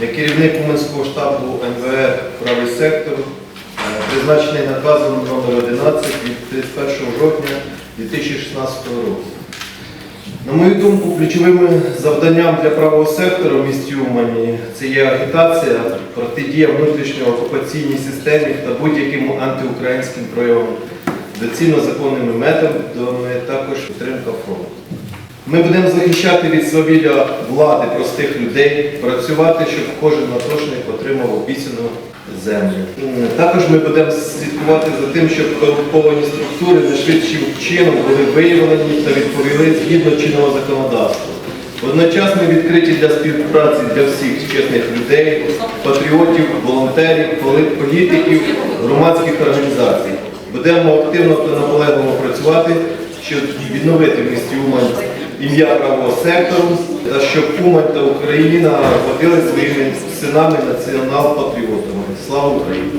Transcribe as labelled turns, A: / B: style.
A: як керівник Уманського штабу МВР правий сектор, е, призначений наказом номер 11 від 31 жовтня 2016 року. На мою думку, ключовими завданням для правого сектору в місті Умані це є агітація, протидія внутрішньо-окупаційній системі та будь-яким антиукраїнським проявам, доцільно законними методами, також підтримка фронту. Ми будемо захищати від свавілля влади простих людей, працювати, щоб кожен атошник отримав обіцяну землю. Також ми будемо слідкувати за тим, щоб корумповані структури найшвидшим чином були виявлені та відповіли згідно чинного законодавства. Водночас ми відкриті для співпраці для всіх чесних людей, патріотів, волонтерів, політиків, громадських організацій. Будемо активно та наполегливо працювати, щоб відновити в місті Умань ім'я правого сектору за щоб Умань та Україна ходили своїми синами націонал-патріотами. Слава Україні!